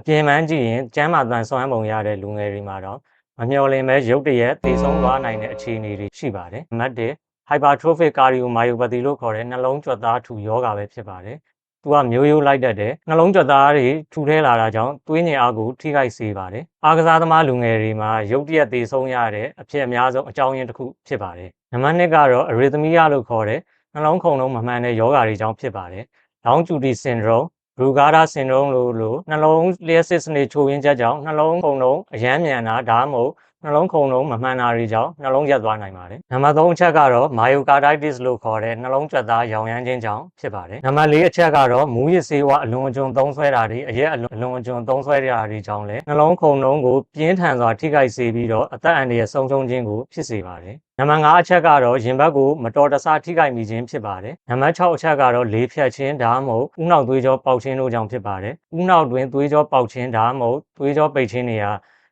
အပြင်မှန်းကြည့်ရင်ကျမ်းမာတန်ဆွမ်းပုံရတဲ့လူငယ်တွေမှာတော့မမျှော်လင့်ပဲရုတ်တရက်သေဆုံးသွားနိုင်တဲ့အခြေအနေတွေရှိပါတယ်နံပါတ်1 hypertrophic cardiomyopathy လို့ခေါ်တဲ့နှလုံးကြွက်သားထူယောဂါပဲဖြစ်ပါတယ်သူကမျိုးရိုးလိုက်တတ်တယ်နှလုံးကြွက်သားတွေထူထဲလာတာကြောင့်သွေးငင်အားကိုထိခိုက်စေပါတယ်အားကစားသမားလူငယ်တွေမှာရုတ်တရက်သေဆုံးရတဲ့အဖြစ်အများဆုံးအကြောင်းရင်းတစ်ခုဖြစ်ပါတယ်နံပါတ်2ကတော့ arrhythmia လို့ခေါ်တဲ့နှလုံးခုန်လုံးမမှန်တဲ့ယောဂါတွေကြောင့်ဖြစ်ပါတယ် Down duty syndrome ရူ ဂါဒါဆင်ဒရုန်းလို့လို့နှလုံးလျှက်စစ်စနစ်ချိုးရင်းချက်ကြောင့်နှလုံးခုန်လုံးအယမ်းမြန်တာဒါမှမဟုတ် နှလုံးခုန်လုံးမမှန်တာတွေကြောင့်နှလုံးရက်သွားနိုင်ပါတယ်။နံပါတ်3အချက်ကတော့ myocarditis လို့ခေါ်တဲ့နှလုံးကြွက်သားရောင်ရမ်းခြင်းကြောင့်ဖြစ်ပါတယ်။နံပါတ်4အချက်ကတော့မူရစ်ဆေးဝါးအလွန်အကျွံသုံးဆွဲတာတွေအရက်အလွန်အလွန်အကျွံသုံးဆွဲတာတွေကြောင့်လည်းနှလုံးခုန်လုံးကိုပြင်းထန်စွာထိခိုက်စေပြီးတော့အသက်အန္တရာယ်ဆုံးရှုံးခြင်းကိုဖြစ်စေပါတယ်။နံပါတ်5အချက်ကတော့ရင်ဘတ်ကိုမတော်တဆထိခိုက်မိခြင်းဖြစ်ပါတယ်။နံပါတ်6အချက်ကတော့လေဖြတ်ခြင်းဒါမှမဟုတ်ဥနောက်သွေးကြောပေါက်ခြင်းတို့ကြောင့်ဖြစ်ပါတယ်။ဥနောက်တွင်သွေးကြောပေါက်ခြင်းဒါမှမဟုတ်သွေးကြောပိတ်ခြင်းတွေက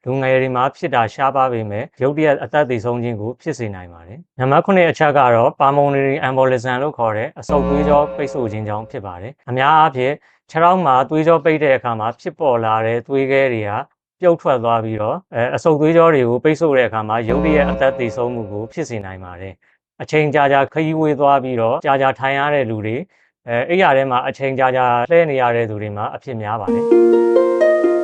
လူငယ်တွေမှာဖြစ်တာရှားပါပေမဲ့ရုတ်တရက်အသက်သေဆုံးခြင်းကိုဖြစ်စေနိုင်ပါတယ်။နံပါတ်9အချက်ကတော့ pulmonary embolism လို့ခေါ်တဲ့အဆုတ်သွေးကြောပိတ်ဆို့ခြင်းကြောင့်ဖြစ်ပါတယ်။အများအားဖြင့်ခြေထောက်မှာသွေးကြောပိတ်တဲ့အခါမှာဖြစ်ပေါ်လာတဲ့သွေးခဲတွေကပြုတ်ထွက်သွားပြီးတော့အဲအဆုတ်သွေးကြောတွေကိုပိတ်ဆို့တဲ့အခါမှာရုတ်တရက်အသက်သေဆုံးမှုကိုဖြစ်စေနိုင်ပါတယ်။အချိန်ကြာကြာခရီးဝေးသွားပြီးတော့ကြာကြာထိုင်ရတဲ့လူတွေအဲအဲ့ရထဲမှာအချိန်ကြာကြာလှည့်နေရတဲ့သူတွေမှာအဖြစ်များပါတယ်။